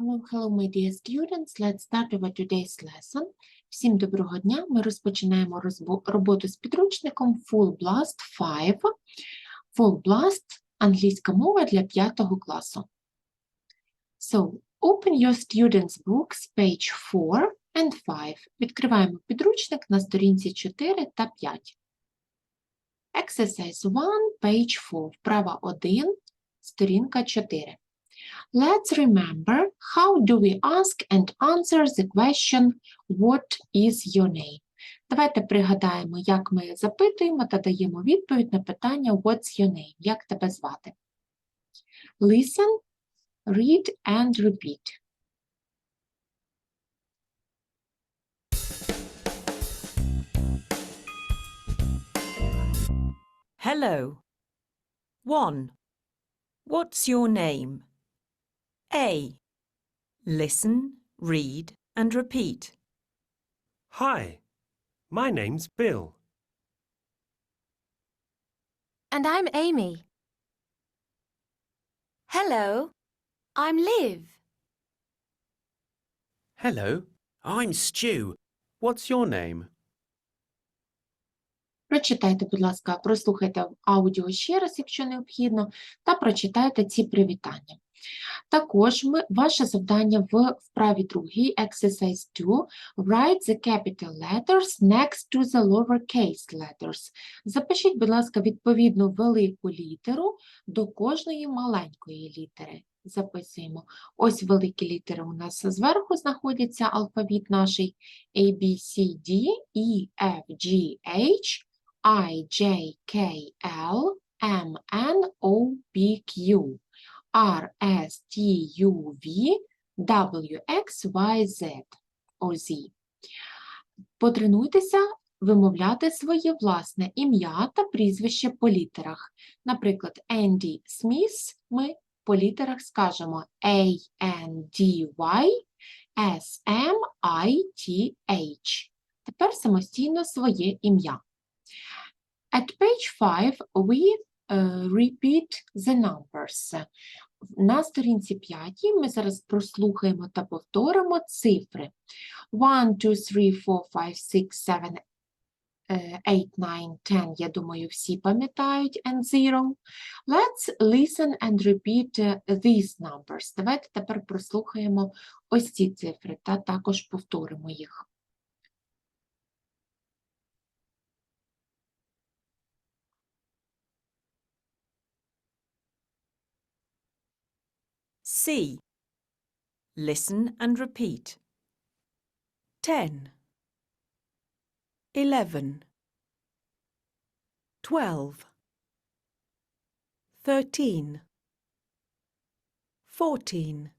Hello, hello, my dear students. Let's start our today's lesson. Всім доброго дня. Ми розпочинаємо роботу з підручником Full Blast 5. Full Blast – англійська мова для 5 класу. So, open your students' books, page 4 and 5. Відкриваємо підручник на сторінці 4 та 5. Exercise 1, page 4. Вправа 1, сторінка 4. Let's remember how do we ask and answer the question What is your name? Давайте пригадаємо, як ми запитуємо та даємо відповідь на питання What's your name? Як тебе звати? Listen, read and repeat. Hello. 1. What's your name? A. Listen, read, and repeat. Hi, my name's Bill. And I'm Amy. Hello, I'm Liv. Hello, I'm Stu. What's your name? Прочитайте, будь ласка, прослухайте аудіо ще раз, якщо необхідно, та прочитайте ці привітання. Також ми, ваше завдання в вправі другій, exercise 2, write the capital letters next to the lowercase letters. Запишіть, будь ласка, відповідну велику літеру до кожної маленької літери. Записуємо. Ось великі літери у нас зверху знаходяться алфавіт наш A, B, C, D, E, F, G, H, I, J, K, L, M, N, O, P, Q, R, S, T, U, V, W, X, Y, Z, O, Z. Потренуйтеся вимовляти своє власне ім'я та прізвище по літерах. Наприклад, Енді Сміс ми по літерах скажемо A, N, D, Y, S, M, I, T, H. Тепер самостійно своє ім'я. At page 5 we repeat the numbers. На сторінці 5 ми зараз прослухаємо та повторимо цифри. 1, 2, 3, 4, 5, 6, 7, е, 8, 9, 10, я думаю, всі пам'ятають, and 0. Let's listen and repeat uh, these numbers. Давайте тепер прослухаємо ось ці цифри та також повторимо їх. C. Listen and repeat. 10. 11. 12. 13. 14.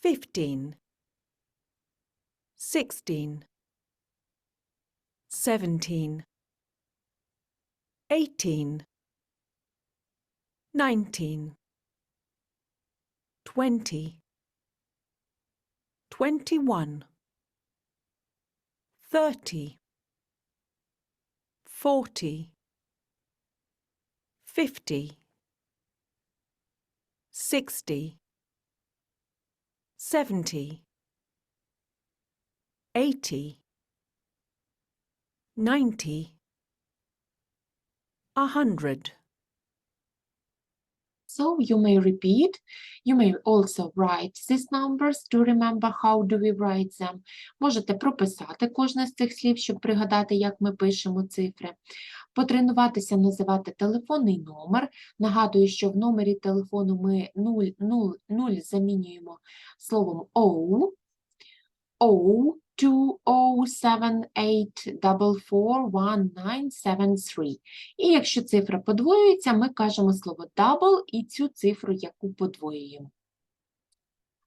15. 16. 17. 18. 19 twenty, twenty-one, thirty, forty, fifty, sixty, seventy, eighty, ninety, a hundred. So you may repeat, you may also write these numbers to remember how do we write them. Можете прописати кожне з цих слів, щоб пригадати, як ми пишемо цифри. Потренуватися називати телефонний номер. Нагадую, що в номері телефону ми 0, 0, 0 замінюємо словом O. O 2078441973. І якщо цифра подвоюється, ми кажемо слово double і цю цифру, яку подвоюємо.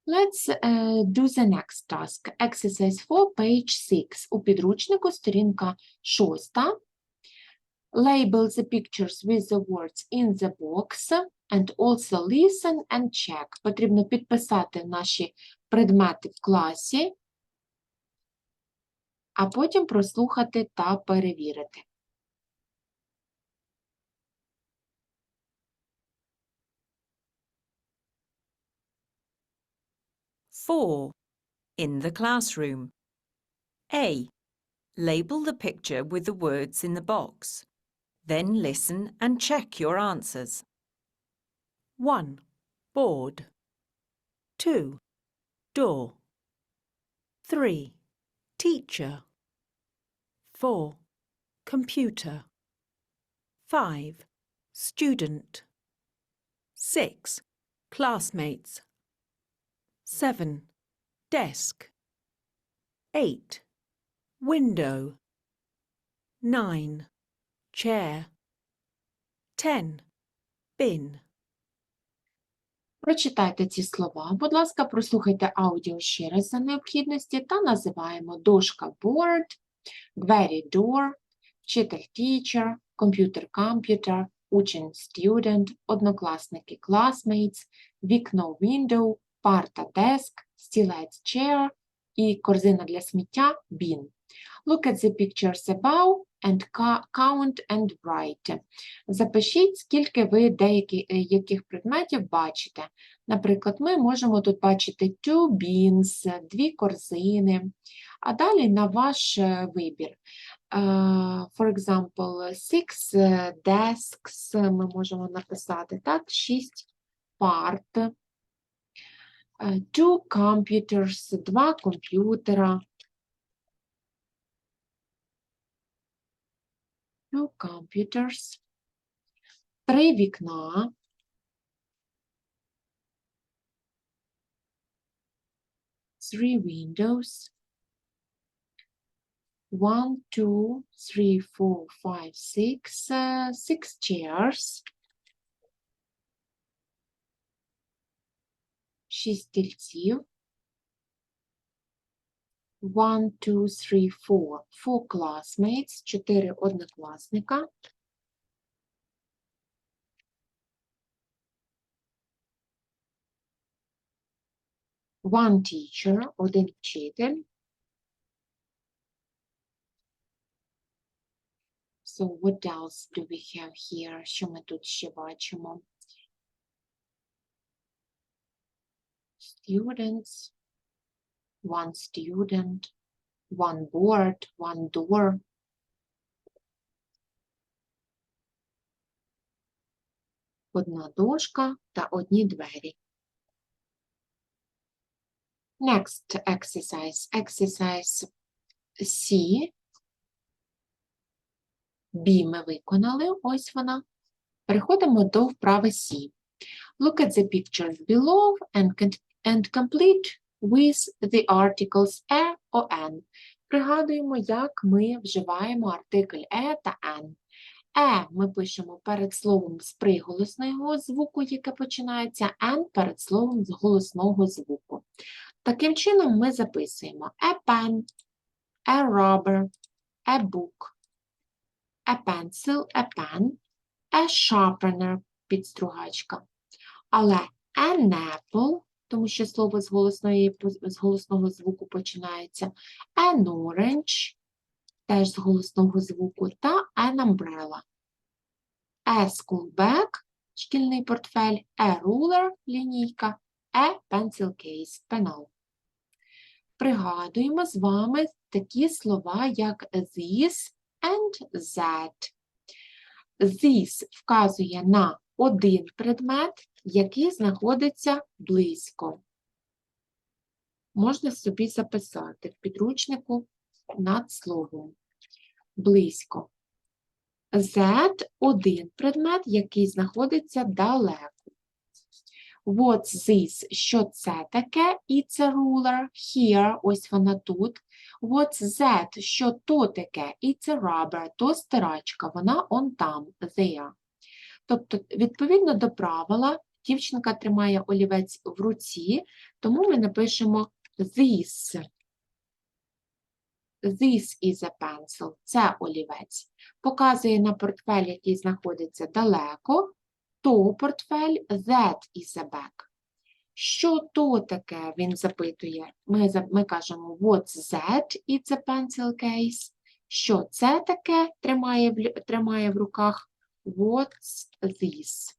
Let's uh, do the next task. Exercise 4, page 6. У підручнику сторінка 6. Label the pictures with the words in the box and also listen and check. Потрібно підписати наші предмети в класі, а потім прослухати та перевірити. 4. In the classroom. A. Label the picture with the words in the box. Then listen and check your answers. 1. Board. 2. Door. 3. Teacher. 4. Computer. 5. Student. 6. Classmates. 7. Desk. 8. Window. 9. Chair. 10. Bin. Прочитайте ці слова. Будь ласка, прослухайте аудіо ще раз за необхідності та називаємо дошка board, двері door, вчитель teacher, комп'ютер computer, учень student, однокласники classmates, вікно window, парта desk, стілець chair і корзина для сміття bin. Look at the pictures above and count and write. Запишіть, скільки ви деякі, е, яких предметів бачите. Наприклад, ми можемо тут бачити two bins, дві корзини, а далі на ваш е, вибір. Е, For example, six desks ми можемо написати, так, шість парт, two computers, два комп'ютера, two computers, три вікна, three windows, one, two, three, four, five, six, uh, six chairs, шість стільців, one, two, three, four, four classmates, чотири однокласника, one teacher, один вчитель. So what else do we have here? Що ми тут ще бачимо? Students, One student, one board, one door. Одна дошка та одні двері. Next exercise. Exercise C. B ми виконали, ось вона. Переходимо до вправи C. Look at the pictures below and, and complete with the articles a or an. Пригадуємо, як ми вживаємо артикль е та an. Е ми пишемо перед словом з приголосного звуку, яке починається, an перед словом з голосного звуку. Таким чином ми записуємо a pen, a rubber, a book, a pencil, a pen, a sharpener, підстругачка. Але an apple, тому що слово з, голосної, з голосного звуку починається, an orange, теж з голосного звуку, та an umbrella. A school bag, шкільний портфель, a ruler, лінійка, a pencil case, пенал. Пригадуємо з вами такі слова, як this and that. This вказує на один предмет, який знаходиться близько. Можна собі записати в підручнику над словом. Близько. That – один предмет, який знаходиться далеко. What's this? Що це таке? It's a ruler. Here, ось вона тут. What's that? Що то таке? It's a rubber. То стирачка. Вона он там. There. Тобто, відповідно до правила, дівчинка тримає олівець в руці, тому ми напишемо this. This is a pencil. Це олівець. Показує на портфель, який знаходиться далеко, то портфель that is a bag. Що то таке, він запитує. Ми, ми кажемо what's that? It's a pencil case. Що це таке? Тримає тримає в руках. What's this?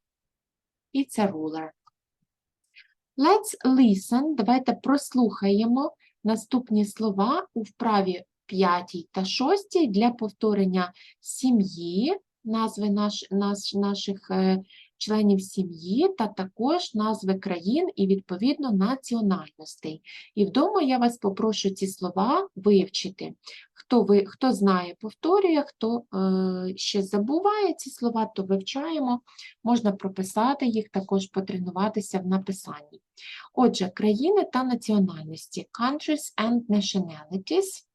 It's a ruler. Let's listen. Давайте прослухаємо наступні слова у вправі 5 та 6 для повторення сім'ї, назви наш, наш, наших е, членів сім'ї та також назви країн і, відповідно, національностей. І вдома я вас попрошу ці слова вивчити. Хто, ви, хто знає, повторює, хто е, ще забуває ці слова, то вивчаємо. Можна прописати їх, також потренуватися в написанні. Отже, країни та національності countries and nationalities.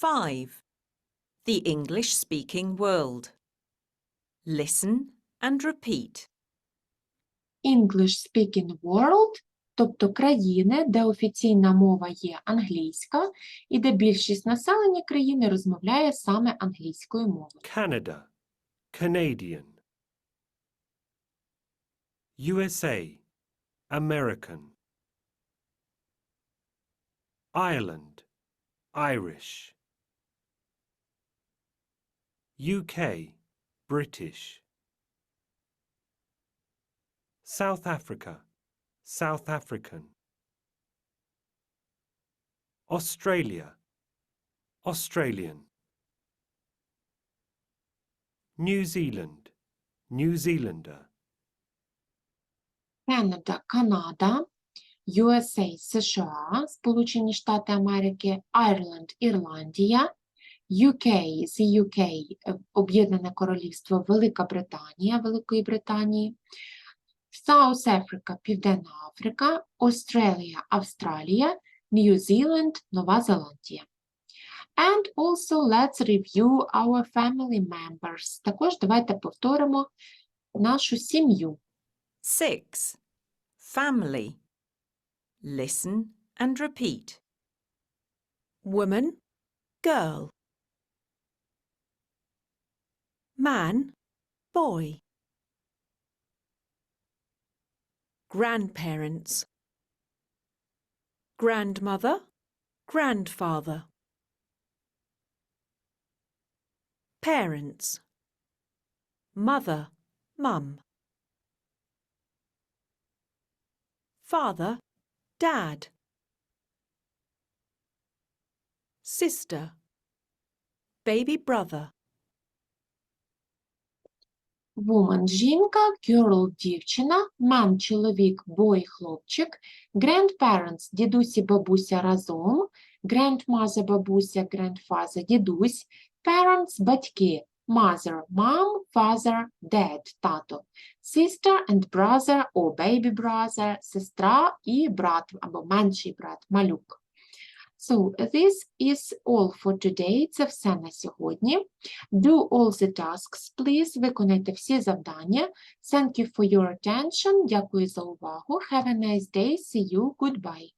5. The English speaking world. Listen and repeat. English speaking world, тобто країни, де офіційна мова є англійська, і де більшість населення країни розмовляє саме англійською мовою. Canada, Canadian. USA, American. Ireland, Irish. UK, British. South Africa, South African. Australia, Australian. New Zealand, New Zealander. Canada, Канада, USA, США, Сполучені Штати Америки, Ireland, Ірландія, UK, з UK, е, Об'єднане Королівство, Велика Британія, Великої Британії, South Africa, Південна Африка, Australia, Австралія, New Zealand, Нова Зеландія. And also let's review our family members. Також давайте повторимо нашу сім'ю. 6. Family. Listen and repeat. woman, girl. Man, boy. Grandparents. Grandmother, grandfather. Parents. Mother, mum. Father, dad. Sister. Baby brother. Woman – жінка, girl – дівчина, man – чоловік, boy – хлопчик, grandparents – дідусь і бабуся разом, grandmother – бабуся, grandfather – дідусь, parents – батьки, mother – mom, father – dad – тато, sister and brother or baby brother – сестра і брат або менший брат, малюк. So, this is all for today. Це все на сьогодні. Do all the tasks, please. Виконайте всі завдання. Thank you for your attention. Дякую за увагу. Have a nice day. See you. Goodbye.